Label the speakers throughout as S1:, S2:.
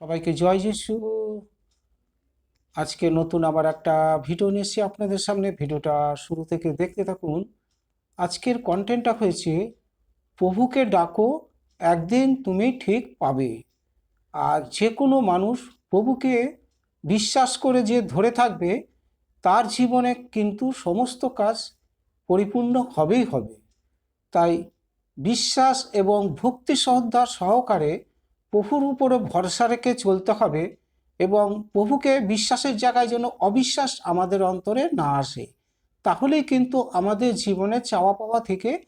S1: সবাইকে জয় যিশু। আজকে নতুন আবার একটা ভিডিও নিয়ে এসেছি আপনাদের সামনে। ভিডিওটা শুরু থেকে দেখতে থাকুন। আজকের কন্টেন্টটা হয়েছে, প্রভুকে ডাকো, একদিন তুমি ঠিক পাবে। আর যে কোনো মানুষ প্রভুকে বিশ্বাস করে যে ধরে থাকবে, তার জীবনে কিন্তু সমস্ত কাজ পরিপূর্ণ হবেই হবে। তাই বিশ্বাস এবং ভক্তি শ্রদ্ধার সহকারে প্রভুর উপরে ভরসা রেখে চলতে হবে এবং প্রভুকে বিশ্বাসের জায়গায় যেন অবিশ্বাস আমাদের অন্তরে না আসে, তাহলেই কিন্তু আমাদের জীবনে চাওয়া পাওয়া থেকে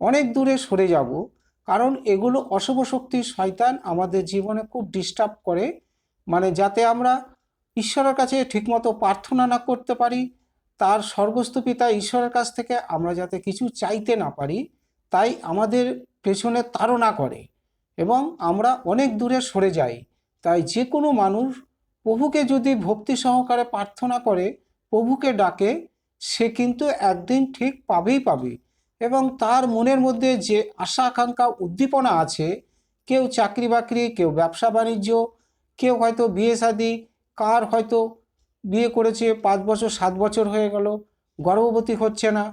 S1: অনেক দূরে সরে যাব। কারণ এগুলো অশুভ শক্তি শয়তান আমাদের জীবনে খুব ডিস্টার্ব করে মানে যাতে আমরা ঈশ্বরের কাছে ঠিকমতো প্রার্থনা না করতে পারি, তার স্বর্গস্থ পিতা ঈশ্বরের কাছ থেকে আমরা যাতে কিছু চাইতে না পারি, তাই আমাদের পেছনে তাড়না করে। এবং আমরা অনেক দূরে সরে যাই। তাই যে কোনো মানুষ প্রভুকে যদি ভক্তি সহকারে প্রার্থনা করে, প্রভুকে ডাকে, সে কিন্তু একদিন ঠিক পাবেই পাবে। এবং তার মনের মধ্যে যে আশা আকাঙ্ক্ষা, উদ্দীপনা আছে, কেউ চাকরি বাকরি, কেউ ব্যবসা বাণিজ্য, কেউ হয়তো বিয়ে শাদি, কার হয়তো বিয়ে করেছে, পাঁচ বছর, সাত বছর হয়ে গেল, গর্ভবতী হচ্ছে না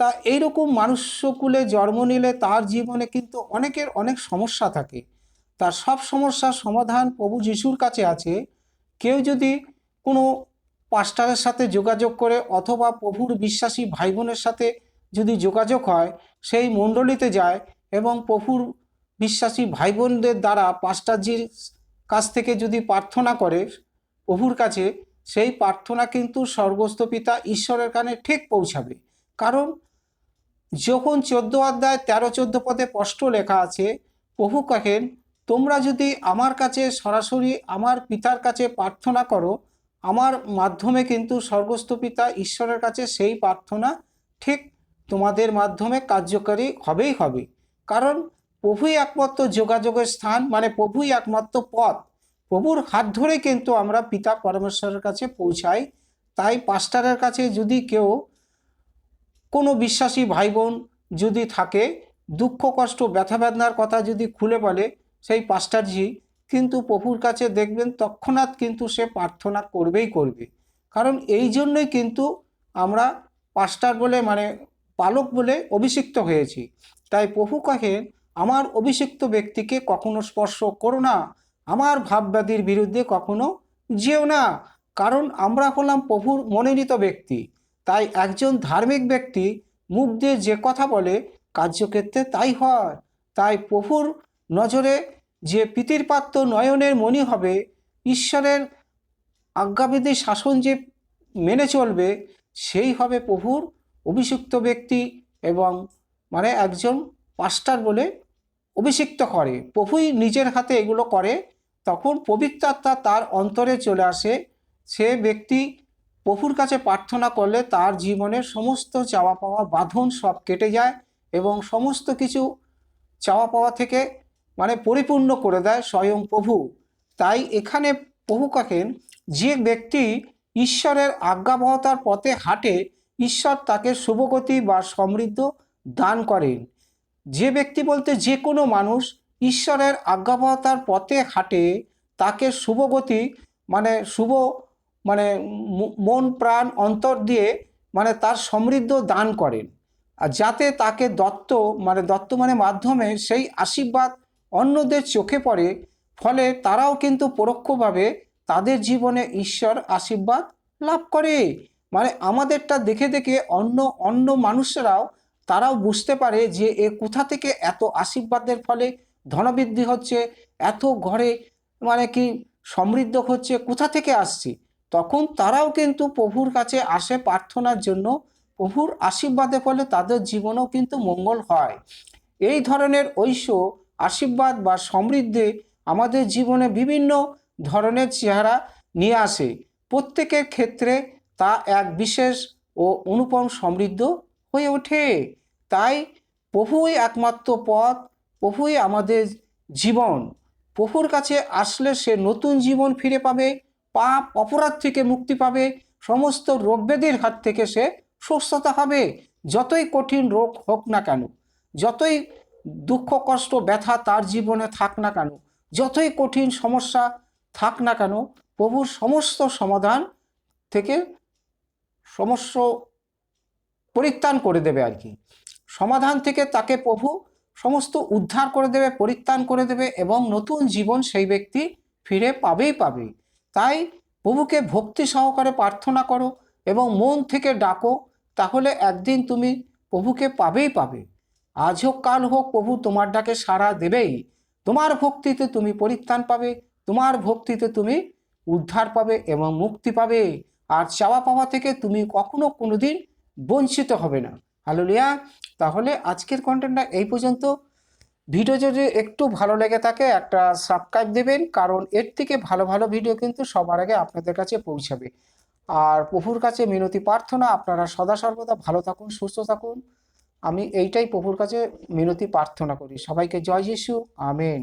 S1: তা এইরকম মানুষকুলে জন্ম নিলে তার জীবনে কিন্তু অনেকের অনেক সমস্যা থাকে। তার সব সমস্যার সমাধান প্রভু যিশুর কাছে আছে। কেউ যদি কোনো পাস্টারের সাথে যোগাযোগ করে অথবা প্রভুর বিশ্বাসী ভাই বোনের সাথে যদি যোগাযোগ হয়, সেই মণ্ডলীতে যায় এবং প্রভুর বিশ্বাসী ভাই বোনদের দ্বারা পাস্টারজির কাছ থেকে যদি প্রার্থনা করে প্রভুর কাছে, সেই প্রার্থনা কিন্তু স্বর্গস্থ পিতা ঈশ্বরের কানে ঠিক পৌঁছাবে। কারণ যখন চোদ্দ অধ্যায় তেরো চোদ্দ পদে স্পষ্ট লেখা আছে, প্রভু কহেন, তোমরা যদি আমার কাছে সরাসরি আমার পিতার কাছে প্রার্থনা করো, আমার মাধ্যমে কিন্তু স্বর্গস্থ পিতা ঈশ্বরের কাছে সেই প্রার্থনা ঠিক তোমাদের মাধ্যমে কার্যকারী হবেই হবে। কারণ প্রভুই একমাত্র যোগাযোগের স্থান মানে প্রভুই একমাত্র পথ। প্রভুর হাত ধরে কিন্তু আমরা পিতা পরমেশ্বরের কাছে পৌঁছাই। তাই পাস্টারের কাছে যদি কেউ কোনো বিশ্বাসী ভাই বোন যদি থাকে, দুঃখ, কষ্ট, ব্যথা বেদনার কথা যদি খুলে বলে, সেই পাস্টারজি কিন্তু প্রভুর কাছে দেখবেন তৎক্ষণাৎ কিন্তু সে প্রার্থনা করবেই করবে। কারণ এই জন্যই কিন্তু আমরা পাস্টার বলে মানে পালক বলে অভিষিক্ত হয়েছি। তাই প্রভু কহেন, আমার অভিষিক্ত ব্যক্তিকে কখনো স্পর্শ করো না। আমার ভাবব্যাধির বিরুদ্ধে কখনো যেও না। কারণ আমরা হলাম প্রভুর মনোনীত ব্যক্তি। তাই একজন ধার্মিক ব্যক্তি মুখ দিয়ে যে কথা বলে, কার্যক্ষেত্রে তাই হয়। তাই প্রভুর নজরে যে পিতিরপাত্র নয়নের মনি হবে, ঈশ্বরের আজ্ঞাবিধি শাসন যে মেনে চলবে, সেই হবে প্রভুর অভিষিক্ত ব্যক্তি এবং মানে একজন পাস্টার বলে অভিষিক্ত করে। প্রভুই নিজের হাতে এগুলো করে, তখন পবিত্র আত্মা তার অন্তরে চলে আসে। সে ব্যক্তি প্রভুর কাছে প্রার্থনা করলে তার জীবনের সমস্ত চাওয়া পাওয়া বাঁধন সব কেটে যায় এবং সমস্ত কিছু চাওয়া পাওয়া থেকে মানে পরিপূর্ণ করে দেয় স্বয়ং প্রভু। তাই এখানে প্রভু কাকেন, যে ব্যক্তি ঈশ্বরের আজ্ঞাবহতার পথে হাঁটে, ঈশ্বর তাকে শুভগতি বা সমৃদ্ধ দান করেন। যে ব্যক্তি বলতে যে কোনো মানুষ ঈশ্বরের আজ্ঞাবহতার পথে হাঁটে, তাকে শুভগতি মানে শুভ মানে মন, প্রাণ, অন্তর দিয়ে মানে তার সমৃদ্ধ দান করেন। আর যাতে তাকে দত্ত মানে দত্ত মানে মাধ্যমে সেই আশীর্বাদ অন্যদের চোখে পড়ে, ফলে তারাও কিন্তু পরোক্ষভাবে তাদের জীবনে ঈশ্বর আশীর্বাদ লাভ করে। মানে আমাদেরটা দেখে দেখে অন্য অন্য মানুষেরাও তারাও বুঝতে পারে যে এ কোথা থেকে এত আশীর্বাদের ফলে ধনবৃদ্ধি হচ্ছে, এত ঘরে মানে কি সমৃদ্ধ হচ্ছে, কোথা থেকে আসছে। তখন তারাও কিন্তু প্রভুর কাছে আসে প্রার্থনার জন্য। প্রভুর আশীর্বাদের ফলে তাদের জীবনও কিন্তু মঙ্গল হয়। এই ধরনের ঐশ্য, আশীর্বাদ বা সমৃদ্ধি আমাদের জীবনে বিভিন্ন ধরনের চেহারা নিয়ে আসে। প্রত্যেকের ক্ষেত্রে তা এক বিশেষ ও অনুপম সমৃদ্ধ হয়ে ওঠে। তাই প্রভুই একমাত্র পথ, প্রভুই আমাদের জীবন। প্রভুর কাছে আসলে সে নতুন জীবন ফিরে পাবে। পাপ অপরাধ থেকে মুক্তি পাবে, সমস্ত রোগব্যাধির হাত থেকে সে সুস্থতা হবে যতই কঠিন রোগ হোক না কেন, যতই দুঃখ, কষ্ট, ব্যথা তার জীবনে থাক না কেন, যতই কঠিন সমস্যা থাক না কেন, প্রভুর সমস্ত সমাধান থেকে সমস্ত পরিত্রাণ করে দেবে আর কি। সমাধান থেকে তাকে প্রভু সমস্ত উদ্ধার করে দেবে, পরিত্রাণ করে দেবে এবং নতুন জীবন সেই ব্যক্তি ফিরে পাবেই পাবে। তাই প্রভুকে ভক্তি সহকারে প্রার্থনা করো এবং মন থেকে ডাকো, তাহলে একদিন তুমি প্রভুকে পাবেই পাবে। আজ হোক, কাল হোক, প্রভু তোমার ডাকে সাড়া দেবেই। তোমার ভক্তিতে তুমি পরিত্রাণ পাবে, তোমার ভক্তিতে তুমি উদ্ধার পাবে এবং মুক্তি পাবে। আর চাওয়া পাওয়া থেকে তুমি কখনো কোনোদিন বঞ্চিত হবে না। হালেলুয়া তাহলে আজকের কন্টেন্টটা এই পর্যন্ত। ভিডিও যদি একটু ভালো লেগে থাকে, একটা সাবস্ক্রাইব দেবেন, কারণ এর থেকে ভালো ভালো ভিডিও কিন্তু সবার আগে আপনাদের কাছে পৌঁছাবে। আর প্রভুর কাছে মিনতি প্রার্থনা, আপনারা সদা সর্বদা ভালো থাকুন, সুস্থ থাকুন। আমি এইটাই প্রভুর কাছে মিনতি প্রার্থনা করি। সবাইকে জয় যিশু, আমেন।